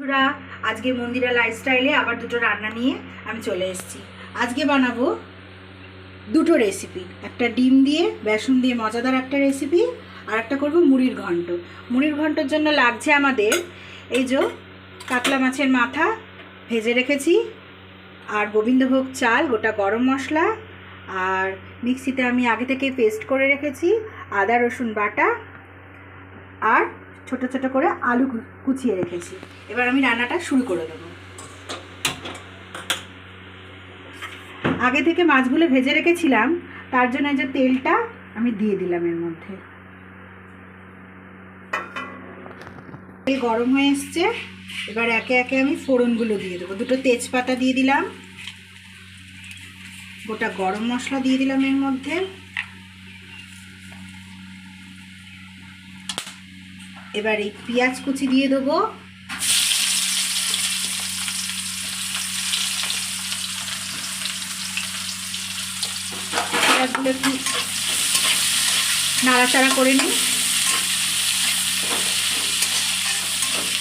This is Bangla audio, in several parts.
বন্ধুরা, আজকে মন্দিরা লাইফস্টাইলে আবার দুটো রান্না নিয়ে আমি চলে এসেছি। আজকে বানাবো দুটো রেসিপি একটা ডিম দিয়ে, বেসন দিয়ে মজাদার একটা রেসিপি আর একটা করব মুড়ির ঘন্ট। মুড়ির ঘন্টর জন্য লাগছে আমাদের এই যে কাতলা মাছের মাথা ভেজে রেখেছি আর গোবিন্দভোগ চাল, গোটা গরম মশলা আর মিক্সিতে আমি আগে থেকে পেস্ট করে রেখেছি আদা, রসুন বাটা আর ছোট ছোট করে আলু কুচিয়ে রেখেছি। এবার আমি রান্নাটা শুরু করে দেবো। আগে থেকে মাছগুলো ভেজে রেখেছিলাম, তার জন্য যে তেলটা আমি দিয়ে দিলাম এর মধ্যে। তেল গরম হয়ে এসছে, এবার একে একে আমি ফোড়নগুলো দিয়ে দেবো। দুটো তেজপাতা দিয়ে দিলাম, গোটা গরম মশলা দিয়ে দিলাম এর মধ্যে। এবার এই পেঁয়াজ কুচি দিয়ে দেবো। পেঁয়াজগুলো একটু নাড়াচাড়া করে নিই।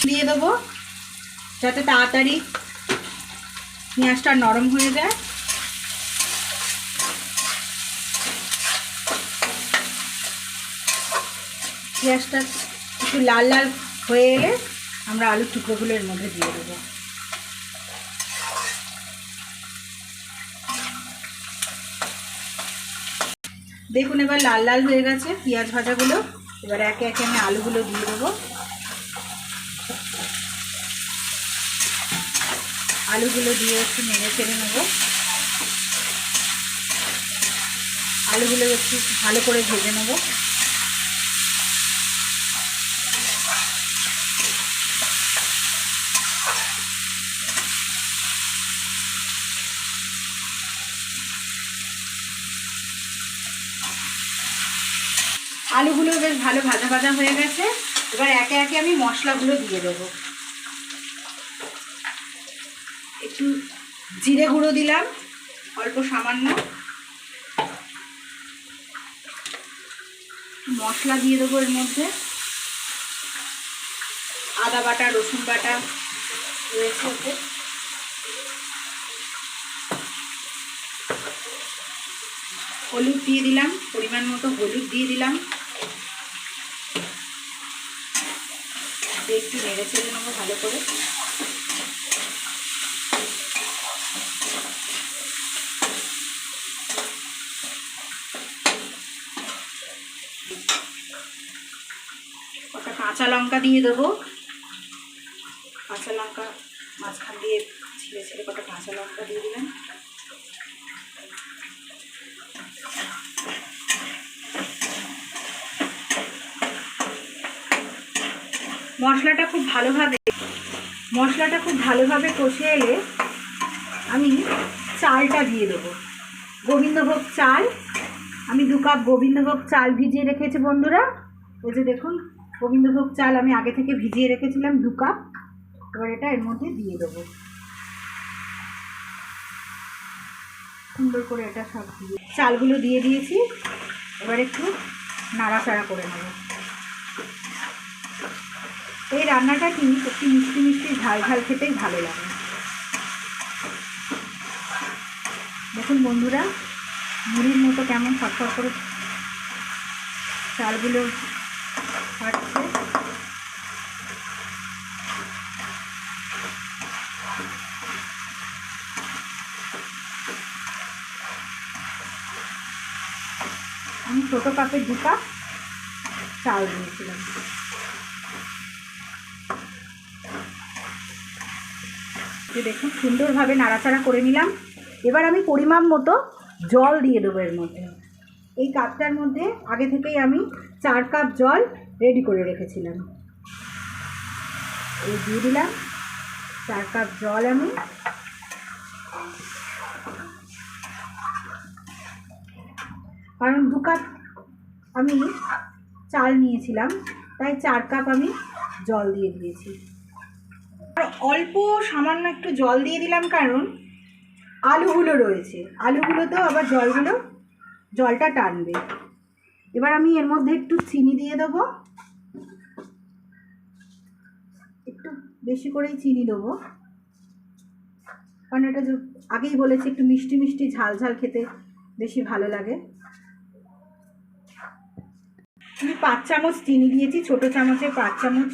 দিয়ে দেবো, যাতে তাড়াতাড়ি পেঁয়াজটা নরম হয়ে যায়। পেঁয়াজটা একটু লাল লাল হয়ে এলে আমরা আলুর টুকরোগুলো এর মধ্যে দিয়ে দেবো। দেখুন, এবার লাল লাল হয়ে গেছে পেঁয়াজ ভাজাগুলো। এবার একে একে আমি আলুগুলো দিয়ে দেবো। আলুগুলো দিয়ে একটু নেড়ে চেড়ে নেব। আলুগুলো একটু ভালো করে ভেজে নেব। আলুগুলো বেশ ভালো ভাজা ভাজা হয়ে গেছে। এবার একে একে আমি মশলাগুলো দিয়ে দেবো। একটু জিরে গুঁড়ো দিলাম, অল্প সামান্য। মশলা দিয়ে দেবো এর মধ্যে। আদা বাটা, রসুন বাটা রয়েছে হলুদ দিয়ে দিলাম, পরিমাণ মতো হলুদ দিয়ে দিলাম। দিয়ে একটু নেড়ে চেড়ে নেব ভালো করে। কাঁচা লঙ্কা দিয়ে দেবো। কাঁচা লঙ্কা মাঝখান দিয়ে ছেড়ে ছেড়ে কটা কাঁচা লঙ্কা দিয়ে দিলাম। মশলাটা খুব ভালোভাবে, মশলাটা খুব ভালোভাবে কষে এলে আমি চালটা দিয়ে দেবো। গোবিন্দভোগ চাল, আমি দু কাপ গোবিন্দভোগ চাল ভিজিয়ে রেখেছি বন্ধুরা। ওই যে দেখুন, গোবিন্দভোগ চাল আমি আগে থেকে ভিজিয়ে রেখেছিলাম দু কাপ। এবার এটা এর মধ্যে দিয়ে দেবো। সুন্দর করে এটা সব দিয়ে চালগুলো দিয়ে দিয়েছি। এবার একটু নাড়াচাড়া করে নেব। এই রান্নাটা কি একটু মিষ্টি মিষ্টি ঝাল ঝাল খেতেই ভালো লাগে। দেখুন বন্ধুরা, মুড়ির মতো কেমন ফটফট করে চালগুলো ফাটছে। আমি ছোটো কাপের দু কাপ চাল দিয়েছিলাম। যে দেখুন সুন্দরভাবে নাড়াচাড়া করে নিলাম। এবার আমি পরিমাণ মতো জল দিয়ে দেবো এর মধ্যে। এই কাপটার মধ্যে আগে থেকেই আমি চার কাপ জল রেডি করে রেখেছিলাম। এই দিয়ে দিলাম। চার কাপ জল আমি। কারণ দু কাপ আমি চাল নিয়েছিলাম, তাই চার কাপ আমি জল দিয়ে দিয়েছি। আর অল্প সামান্য একটু জল দিয়ে দিলাম, কারণ আলুগুলো রয়েছে। আলুগুলোতেও আবার জলগুলো, জলটা টানবে। এবার আমি এর মধ্যে একটু চিনি দিয়ে দেবো। একটু বেশি করেই চিনি দেবো। কারণ এটা আগেই বলেছি, একটু মিষ্টি মিষ্টি, ঝাল ঝাল খেতে বেশি ভালো লাগে। আমি পাঁচ চামচ চিনি দিয়েছি, ছোট চামচে পাঁচ চামচ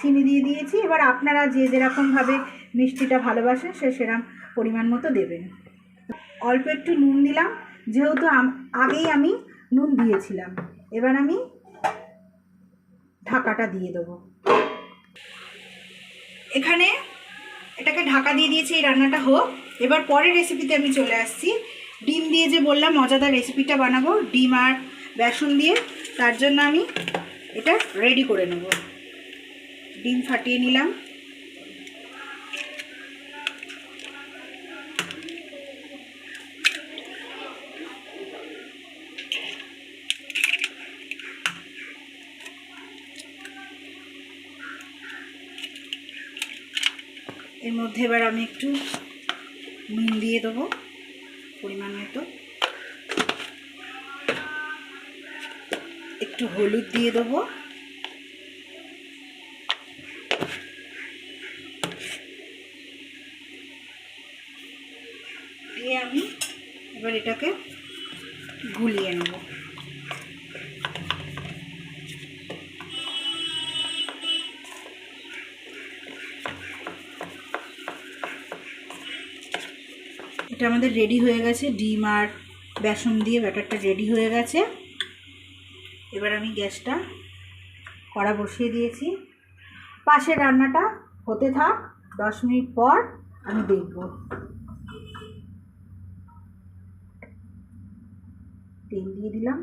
চিনি দিয়ে দিয়েছি। এবার আপনারা যে যেরকমভাবে মিষ্টিটা ভালোবাসেন, সে সেরকম পরিমাণ মতো দেবেন। অল্প একটু নুন দিলাম। যেহেতু আগেই আমি নুন দিয়েছিলাম। এবার আমি ঢাকাটা দিয়ে দেবো। এখানে এটাকে ঢাকা দিয়ে দিয়েছি, এই রান্নাটা হোক। এবার পরের রেসিপিতে আমি চলে আসছি। ডিম দিয়ে যে বললাম, মজাদার রেসিপিটা বানাবো। ডিম আর বেসন দিয়ে। তার জন্য আমি এটা রেডি করে নেব। ডিম ফাটিয়ে নিলাম। এর মধ্যে এবার আমি একটু নুন দিয়ে দেবো, পরিমাণ মতো। একটু হলুদ দিয়ে দেবো। দিয়ে আমি এবার এটাকে গুলিয়ে নেব। এটা আমাদের রেডি হয়ে গেছে। ডিম আর বেসন দিয়ে ব্যাটারটা রেডি হয়ে গেছে। এবার আমি গ্যাসটা কড়া বসিয়ে দিয়েছি। পাশে রান্নাটা হতে থাক। দশ মিনিট পর আমি দেখব। তেল দিয়ে দিলাম।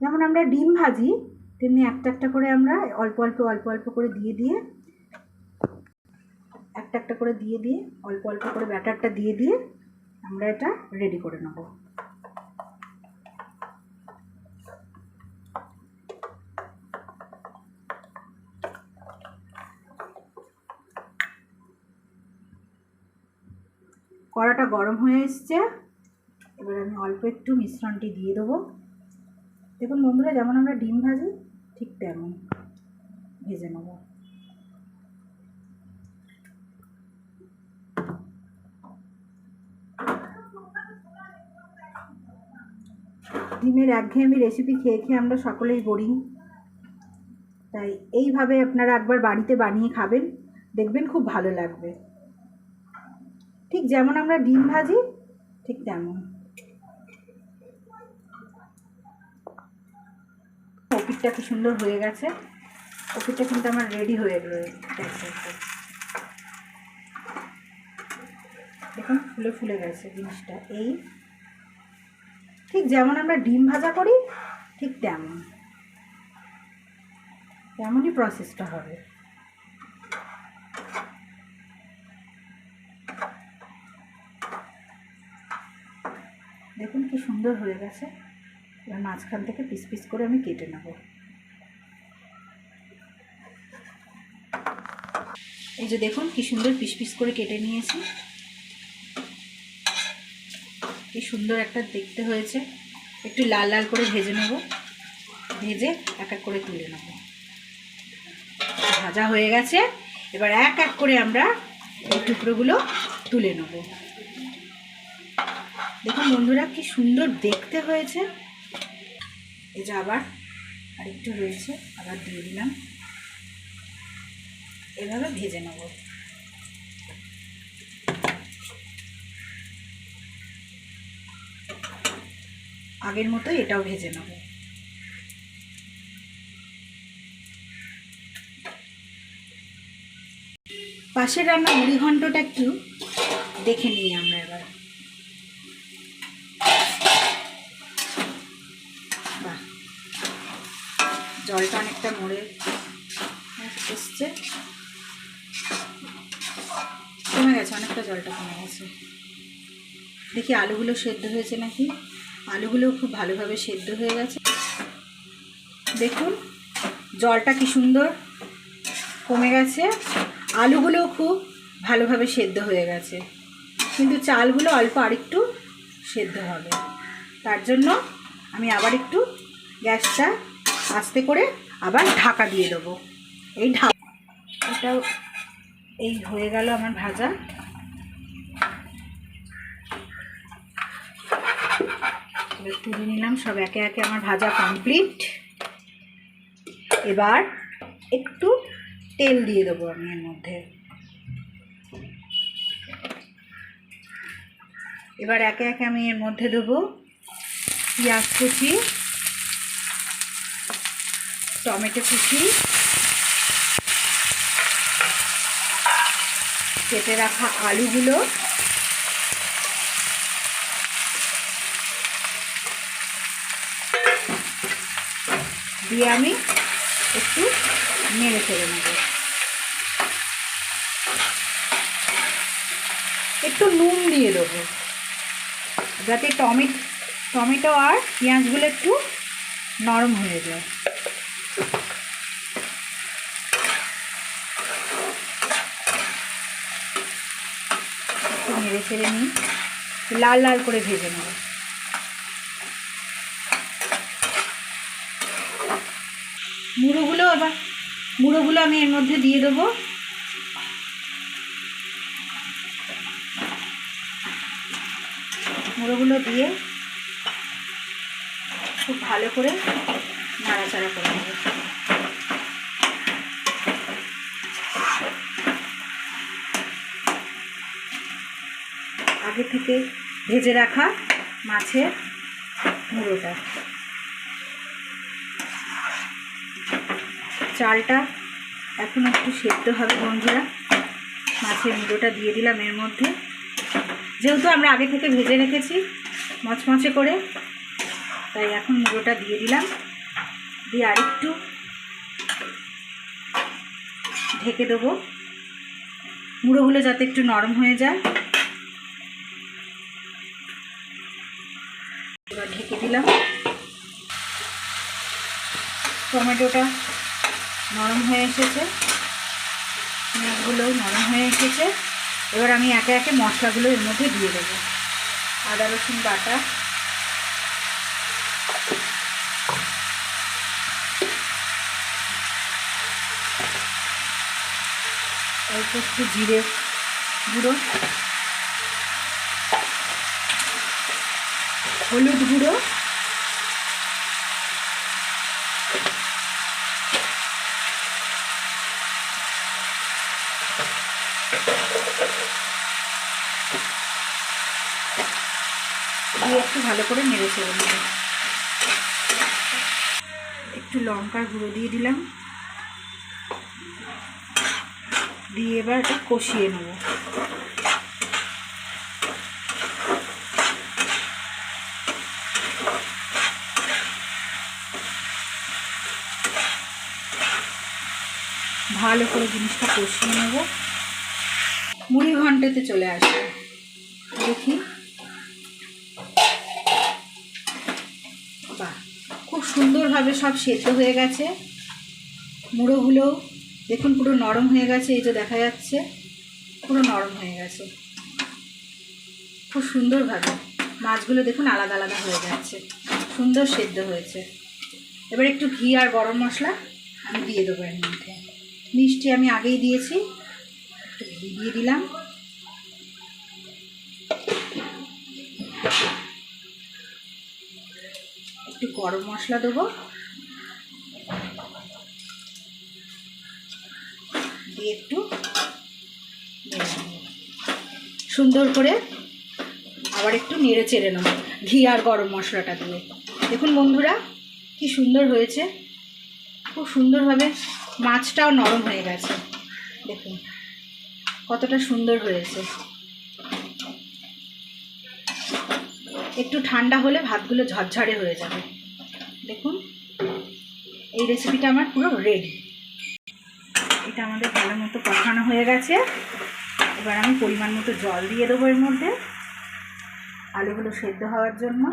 যেমন আমরা ডিম ভাজি, তেমনি একটা একটা করে আমরা অল্প অল্প অল্প অল্প করে দিয়ে দিয়ে, একটা একটা করে দিয়ে দিয়ে, অল্প অল্প করে ব্যাটারটা দিয়ে দিয়ে আমরা এটা রেডি করে নেব। কড়াটা গরম হয়ে এসছে। এবার আমি অল্প একটু মিশ্রণটি দিয়ে দেবো। দেখুন বন্ধুরা, যেমন আমরা ডিম ভাজি, ঠিক তেমন ভেজে নেব। ডিমের একঘেয়েমি রেসিপি খেয়ে খেয়ে আমরা সকলেই বোরিং তাই এইভাবে আপনারা একবার বাড়িতে বানিয়ে খাবেন, দেখবেন খুব ভালো লাগবে। ঠিক যেমন আমরা ডিম ভাজি, ঠিক তেমন। ওপিটটা কি সুন্দর হয়ে গেছে। ওপিটটা কিন্তু আমার রেডি হয়ে গেছে দেখুন, ফুলে ফুলে গেছে জিনিসটা। এই ঠিক যেমন আমরা ডিম ভাজা করি, ঠিক তেমন। তেমনই প্রসেসটা হবে। দেখুন কি সুন্দর হয়ে গেছে। এবার মাঝখান থেকে পিস পিস করে আমি কেটে নেব। এই যে দেখুন কি সুন্দর পিস পিস করে কেটে নিয়েছি। কি সুন্দর একটা দেখতে হয়েছে। একটু লাল লাল করে ভেজে নেব। ভেজে এক এক করে তুলে নেব। ভাজা হয়ে গেছে। এবার এক এক করে আমরা এই টুকরোগুলো তুলে নেব। দেখুন বন্ধুরা কি সুন্দর দেখতে হয়েছে। এই যে আবার আরেকটু রয়েছে, আবার দিয়ে দিলাম। এভাবে ভেজে নেব। আগের মতো এটাও ভেজে নেব। পাশের রান্না মুড়ি ঘন্টটা একটু দেখে নিই আমরা এবার। বাহ জলটা অনেকটা মরে এসছে। কমে গেছে, অনেকটা জলটা কমে গেছে। দেখি আলুগুলো সেদ্ধ হয়েছে নাকি? আলুগুলো খুব ভালোভাবে সেদ্ধ হয়ে গেছে। দেখুন, জলটা কি সুন্দর কমে গেছে। আলুগুলোও খুব ভালোভাবে সেদ্ধ হয়ে গেছে। কিন্তু চালগুলো অল্প আরেকটু সেদ্ধ হবে। তার জন্য আমি আবার একটু গ্যাসটা আস্তে করে আবার ঢাকা দিয়ে দেবো। এই ঢাকা এটাও এই হয়ে গেল আমার ভাজা। তুলে নিলাম সব একে একে আমার ভাজা কমপ্লিট এবার একটু তেল দিয়ে দেবো আমি এর মধ্যে। এবার একে একে আমি এর মধ্যে দেবো পেঁয়াজ কুচি। টমেটো কুচি। কেটে রাখা আলুগুলো। দিয়ে আমি একটু নেড়ে ফেলে নেব। একটু নুন দিয়ে দেবো। যাতে টমেটো টমেটো আর পেঁয়াজগুলো একটু নরম হয়ে যায় একটু নেড়ে ছেড়ে নিই। লাল লাল করে ভেজে নেব। মুড়োগুলো আবার, মুড়োগুলো আমি এর মধ্যে দিয়ে দেবো। মুড়োগুলো দিয়ে খুব ভালো করে নাড়াচাড়া করে নেব। আগে থেকে ভেজে রাখা মাছের মুড়োটা। চালটা এখন একটু সেদ্ধ হবে বন্ধুরা। মাছের মুড়োটা দিয়ে দিলাম এর মধ্যে। যেহেতু আমরা আগে থেকে ভেজে রেখেছি মচমচে করে, তাই এখন মুড়োটা দিয়ে দিলাম। দিয়ে আরেকটু ঢেকে দেবো। মুড়োগুলো যাতে একটু নরম হয়ে যায় এবার ঢেকে দিলাম। টমেটোটা নরম হয়ে এসেছে। পেঁয়াজগুলোও নরম হয়ে এসেছে। এবার আমি একে একে মশলাগুলো এর মধ্যে দিয়ে দেবো। আদা, রসুন বাটা। অল্প একটু জিরে গুঁড়ো। হলুদ গুঁড়ো। দিয়ে একটু ভালো করে নেড়ে ছেড়ে নেব একটু লঙ্কার গুঁড়ো দিয়ে দিলাম। দিয়ে এবার এটা কষিয়ে নেব। ভালো করে জিনিসটা কষিয়ে নেব। মুড়ি ঘন্টাতে চলে আসবে। দেখি। খুব সুন্দরভাবে সব সেদ্ধ হয়ে গেছে। মুড়োগুলো দেখুন পুরো নরম হয়ে গেছে, এই যে দেখা যাচ্ছে, পুরো নরম হয়ে গেছে। খুব সুন্দরভাবে মাছগুলো দেখুন আলাদা আলাদা হয়ে যাচ্ছে, সুন্দর সেদ্ধ হয়েছে। এবার একটু ঘি আর গরম মশলা আমি দিয়ে দেবো এর মধ্যে। মিষ্টি আমি আগেই দিয়েছি। একটু দিয়ে দিলাম। একটু গরম মশলা দেবো। দিয়ে একটু সুন্দর করে আবার একটু নেড়ে চেড়ে নেব, ঘি আর গরম মশলাটা দিয়ে। দেখুন বন্ধুরা, কি সুন্দর হয়েছে। খুব সুন্দরভাবে মাছটাও নরম হয়ে গেছে। দেখুন, কতটা সুন্দর হয়েছে। একটু ঠান্ডা হলে ভাতগুলো ঝরঝরে হয়ে যাবে। দেখুন, এই রেসিপিটা আমার পুরো রেডি এটা আমাদের ভালো মতো কষানো হয়ে গেছে। এবার আমি পরিমাণ মতো জল দিয়ে দেবো এর মধ্যে। আলুগুলো সেদ্ধ হওয়ার জন্য।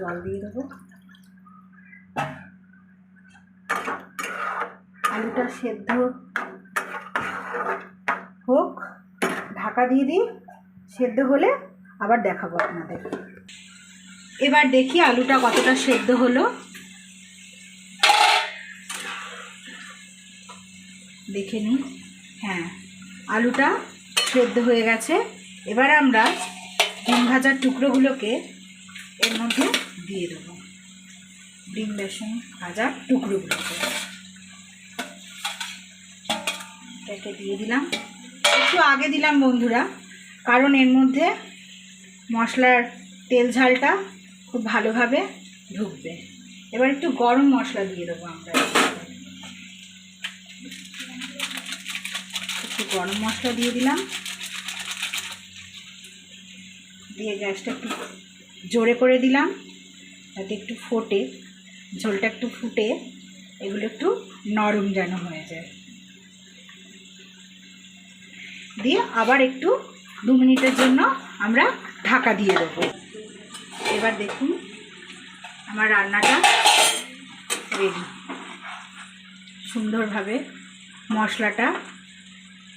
জল দিয়ে দেবো। আলুটা সেদ্ধ হোক, ঢাকা দিয়ে দিই, সেদ্ধ হলে আবার দেখাবো আপনাদের। এবার দেখি আলুটা কতটা সেদ্ধ হলো। দেখে নিই। হ্যাঁ আলুটা সেদ্ধ হয়ে গেছে। এবার আমরা ডিম ভাজার টুকরোগুলোকে এর মধ্যে দিয়ে দেবো। ডিম, বেসন ভাজার টুকরোগুলোকে এটাকে দিয়ে দিলাম। একটু আগে দিলাম বন্ধুরা, কারণ এর মধ্যে মশলার তেল ঝালটা খুব ভালোভাবে ঢুকবে। এবার একটু গরম মশলা দিয়ে দেবো আমরা। একটু গরম মশলা দিয়ে দিলাম। দিয়ে গ্যাসটা একটু জোরে করে দিলাম। যাতে একটু ফোটে, ঝোলটা একটু ফুটে, এগুলো একটু নরম যেন হয়ে যায়। দিয়ে আবার একটু দু মিনিটের জন্য আমরা ঢাকা দিয়ে দেবো। এবার দেখুন আমার রান্নাটা রেডি সুন্দরভাবে মশলাটা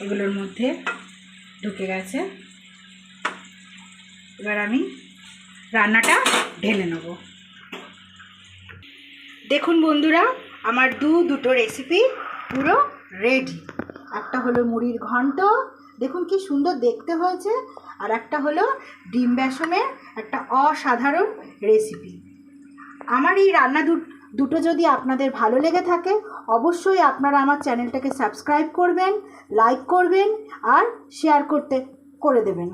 এগুলোর মধ্যে ঢুকে গেছে। এবার আমি রান্নাটা ঢেলে নেব। দেখুন বন্ধুরা, আমার দু দুটো রেসিপি পুরো রেডি একটা হলো মুড়ির ঘন্ট, দেখুন কি সুন্দর দেখতে হয়েছে, আর একটা হলো ডিম বেসনের একটা অসাধারণ রেসিপি আমার এই রান্না দুটো যদি আপনাদের ভালো লেগে থাকে, অবশ্যই আপনারা আমার চ্যানেলটাকে সাবস্ক্রাইব করবেন লাইক করবেন, আর শেয়ার করতে করে দেবেন।